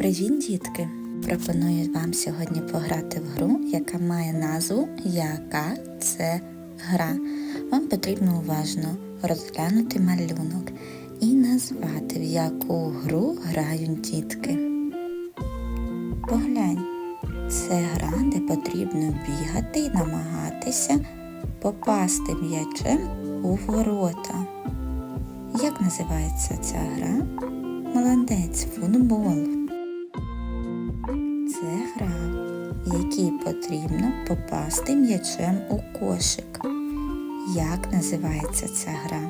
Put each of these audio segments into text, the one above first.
Привіт, дітки! Пропоную вам сьогодні пограти в гру, яка має назву Яка це гра. Вам потрібно уважно розглянути малюнок і назвати, в яку гру грають дітки. Поглянь, це гра, де потрібно бігати і намагатися попасти м'ячем у ворота. Як називається ця гра? Молодець, футбол. В якій потрібно попасти м'ячем у кошик. Як називається ця гра?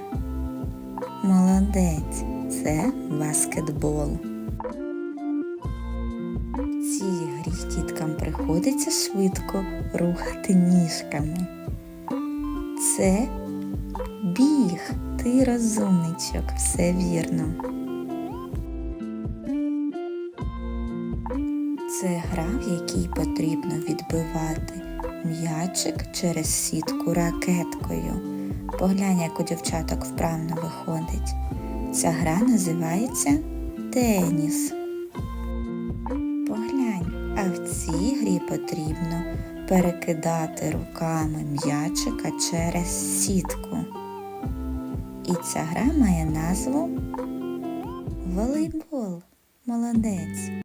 Молодець, це баскетбол. Цій грі діткам приходиться швидко рухати ніжками. Це біг. Ти розумничок, все вірно. Це гра, в якій потрібно відбивати м'ячик через сітку ракеткою. Поглянь, як у дівчаток вправно виходить. Ця гра називається теніс. Поглянь, а в цій грі потрібно перекидати руками м'ячика через сітку. І ця гра має назву волейбол. Молодець.